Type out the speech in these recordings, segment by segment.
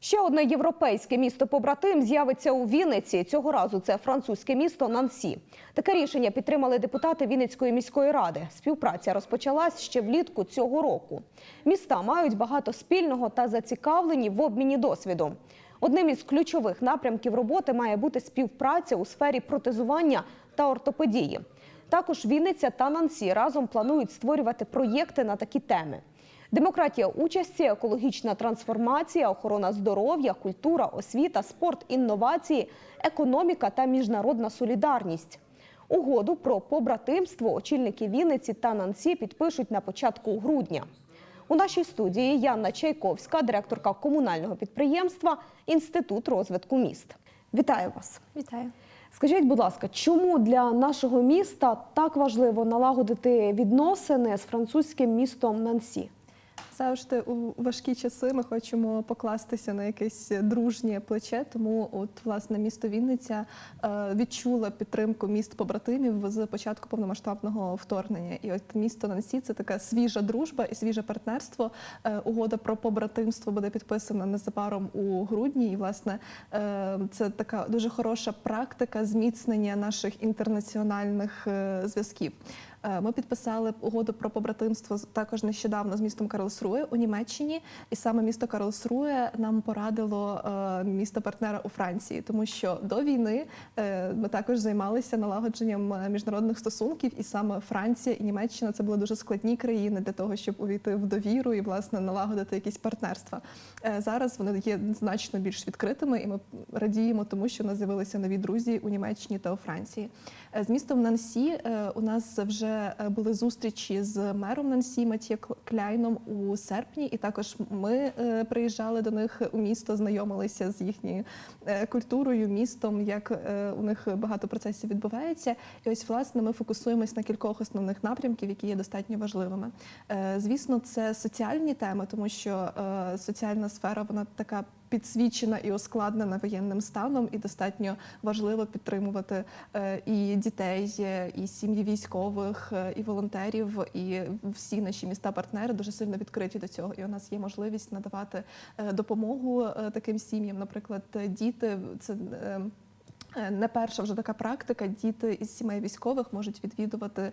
Ще одне європейське місто побратим з'явиться у Вінниці. Цього разу це французьке місто Нансі. Таке рішення підтримали депутати Вінницької міської ради. Співпраця розпочалась ще влітку цього року. Міста мають багато спільного та зацікавлені в обміні досвідом. Одним із ключових напрямків роботи має бути співпраця у сфері протезування та ортопедії. Також Вінниця та Нансі разом планують створювати проєкти на такі теми. Демократія участі, екологічна трансформація, охорона здоров'я, культура, освіта, спорт, інновації, економіка та міжнародна солідарність. Угоду про побратимство очільники Вінниці та Нансі підпишуть на початку грудня. У нашій студії Янна Чайковська, директорка комунального підприємства Інститут розвитку міст. Вітаю вас! Вітаю. Скажіть, будь ласка, чому для нашого міста так важливо налагодити відносини з французьким містом Нансі? Завжди у важкі часи ми хочемо покластися на якесь дружнє плече. Тому, от власне, місто Вінниця е, відчуло підтримку міст побратимів з початку повномасштабного вторгнення. І от місто Нансі це така свіжа дружба і свіже партнерство. Е, Угода про побратимство буде підписана незабаром у грудні. І власне е, це така дуже хороша практика зміцнення наших інтернаціональних зв'язків. Е, Ми підписали угоду про побратимство також нещодавно з містом Карлсруе у Німеччині, і саме місто Карлсруе нам порадило е, місто партнера у Франції, тому що до війни е, ми також займалися налагодженням міжнародних стосунків, і саме Франція і Німеччина це були дуже складні країни для того, щоб увійти в довіру і власне налагодити якісь партнерства. Зараз вони є значно більш відкритими, і ми радіємо тому, що у нас з'явилися нові друзі у Німеччині та у Франції. З містом Нансі у нас вже е, були зустрічі з мером Нансі Матє Кляйном у серпні, і також ми е, приїжджали до них у місто, знайомилися з їхньою е, культурою, містом, як у них багато процесів відбувається. І ось власне ми фокусуємось на кількох основних напрямків, які є достатньо важливими. Звісно, це соціальні теми, тому що соціальна сфера вона така підсвічена і оскладнена воєнним станом, і достатньо важливо підтримувати е, і дітей, е, і сім'ї військових, е, і волонтерів, і всі наші міста-партнери дуже сильно відкриті до цього. І у нас є можливість надавати допомогу таким сім'ям. Наприклад, діти це. Е, Не перша вже така практика. Діти із сімей військових можуть відвідувати е,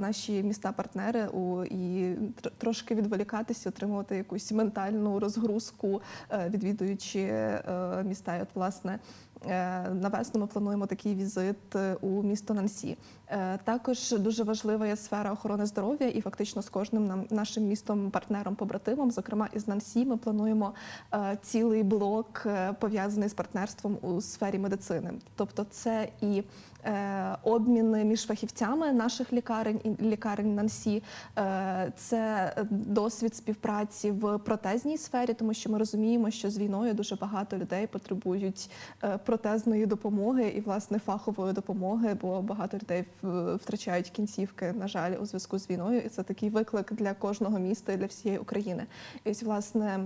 наші міста-партнери і тр- трошки відволікатися, отримувати якусь ментальну розгрузку, е, відвідуючи міста. І от власне е, на весну ми плануємо такий візит е, у місто Нансі. Е, Також дуже важлива є сфера охорони здоров'я, і фактично з кожним нашим містом партнером побратимом, зокрема із Нансі, ми плануємо цілий блок пов'язаний з партнерством у сфері медицини. Тобто, це і е, обміни між фахівцями наших лікарень і лікарень Нансі, е, це досвід співпраці в протезній сфері, тому що ми розуміємо, що з війною дуже багато людей потребують е, протезної допомоги і власне фахової допомоги, бо багато людей втрачають кінцівки, на жаль, у зв'язку з війною. І це такий виклик для кожного міста і для всієї України. І ось власне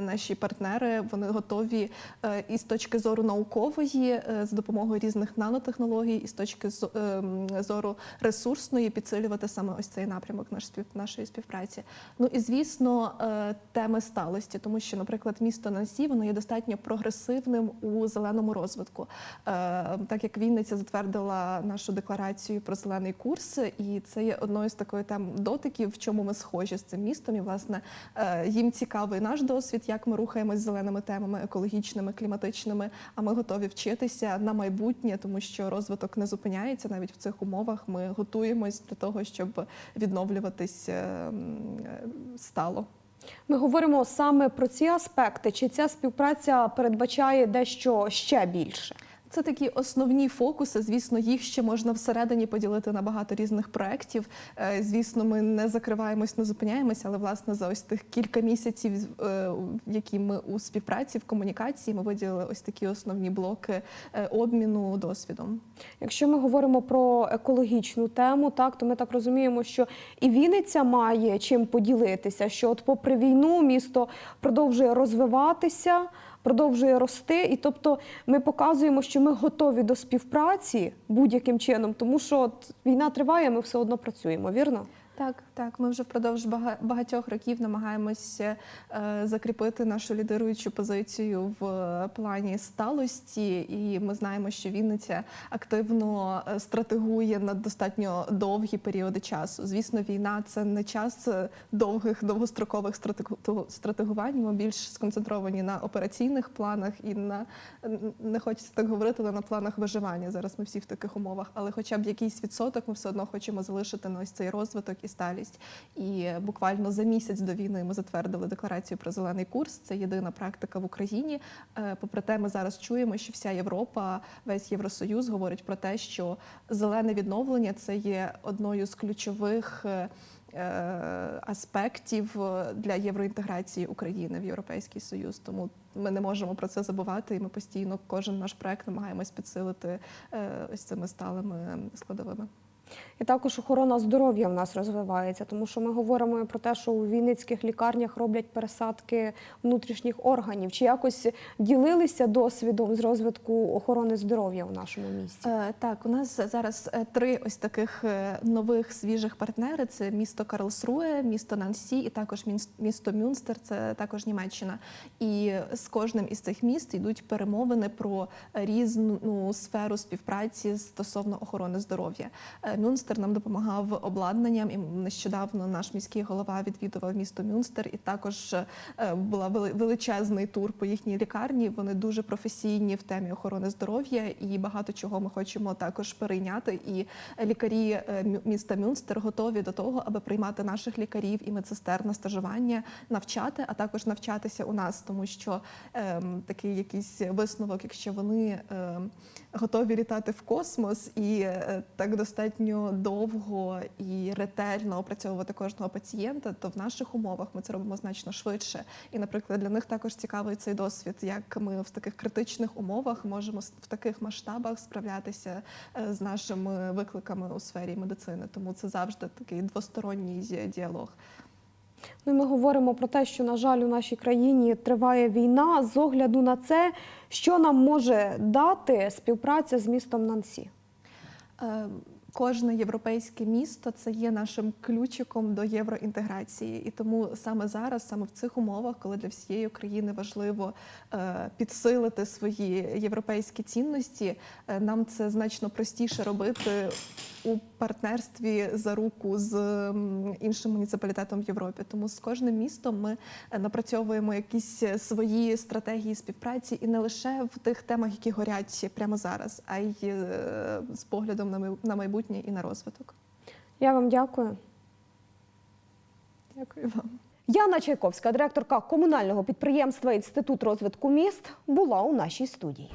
наші партнери вони готові е, і з точки зору наукової, з допомогою різних нанотехнологій, і з точки ем, зору ресурсної підсилювати саме ось цей напрямок нашої співпраці. Ну і звісно, е, теми сталості, тому що, наприклад, місто Нансі воно є достатньо прогресивним у зеленому розвитку. Е, Так як Вінниця затвердила нашу декларацію про зелений курс, і це є одною з такої тем дотиків, в чому ми схожі з цим містом. І власне е, їм цікавий наш досвід, як ми рухаємось зеленими темами, екологічними, кліматичними. А ми готові вчитися на майбутнє, тому що розвиток не зупиняється навіть в цих умовах. Ми готуємось для того, щоб відновлюватись е, е, стало. Ми говоримо саме про ці аспекти. Чи ця співпраця передбачає дещо ще більше? Це такі основні фокуси. Звісно, їх ще можна всередині поділити на багато різних проєктів. Е, Звісно, ми не закриваємось, не зупиняємося, але власне за ось тих кілька місяців, е, які ми у співпраці в комунікації, ми виділили ось такі основні блоки е, обміну досвідом. Якщо ми говоримо про екологічну тему, так то ми так розуміємо, що і Вінниця має чим поділитися. Що, от, попри війну, місто продовжує розвиватися, продовжує рости, і тобто ми показуємо, що ми готові до співпраці будь-яким чином, тому що от, війна триває, ми все одно працюємо, вірно? Так, так. Ми вже впродовж бага- багатьох років намагаємося е, закріпити нашу лідируючу позицію в е, плані сталості, і ми знаємо, що Вінниця активно е, стратегує на достатньо довгі періоди часу. Звісно, війна це не час довгих довгострокових стратегу- стратегувань. Ми більш сконцентровані на операційних планах і на не хочеться так говорити, але на планах виживання. Зараз ми всі в таких умовах, але хоча б якийсь відсоток ми все одно хочемо залишити на ось цей розвиток і сталість. І буквально за місяць до війни ми затвердили декларацію про зелений курс. Це єдина практика в Україні. Е, Попри те, ми зараз чуємо, що вся Європа, весь Євросоюз говорить про те, що зелене відновлення це є одною з ключових. е, е, Аспектів для євроінтеграції України в Європейський Союз, тому ми не можемо про це забувати, і ми постійно кожен наш проект намагаємось підсилити ось цими сталими складовими. І також охорона здоров'я в нас розвивається, тому що ми говоримо про те, що у вінницьких лікарнях роблять пересадки внутрішніх органів. Чи якось ділилися досвідом з розвитку охорони здоров'я у нашому місті? Е, Так, у нас зараз е, три ось таких е, нових свіжих партнери: це місто Карлсруе, місто Нансі і також місто Мюнстер, це також Німеччина. І з кожним із цих міст йдуть перемовини про різну сферу співпраці стосовно охорони здоров'я. Мюнстер нам допомагав обладнанням, і нещодавно наш міський голова відвідував місто Мюнстер, і також е, була величезний тур по їхній лікарні. Вони дуже професійні в темі охорони здоров'я, і багато чого ми хочемо також перейняти. І лікарі е, міста Мюнстер готові до того, аби приймати наших лікарів і медсестер на стажування, навчати, а також навчатися у нас, тому що ем, такий якийсь висновок, якщо вони ем, готові літати в космос і е, так достатньо довго і ретельно опрацьовувати кожного пацієнта, то в наших умовах ми це робимо значно швидше. І, наприклад, для них також цікавий цей досвід, як ми в таких критичних умовах можемо в таких масштабах справлятися е, з нашими викликами у сфері медицини. Тому це завжди такий двосторонній діалог. Ну, і ми говоримо про те, що, на жаль, у нашій країні триває війна. З огляду на це, що нам може дати співпраця з містом Нансі? Е, Кожне європейське місто це є нашим ключиком до євроінтеграції, і тому саме зараз, саме в цих умовах, коли для всієї України важливо е, підсилити свої європейські цінності, е, нам це значно простіше робити у партнерстві за руку з іншим муніципалітетом в Європі. Тому з кожним містом ми е, напрацьовуємо якісь е, свої стратегії співпраці, і не лише в тих темах, які горять прямо зараз, а й е, з поглядом на на майбутнє і на розвиток. Я вам дякую. Дякую вам. Яна Чайковська, директорка комунального підприємства Інститут розвитку міст, була у нашій студії.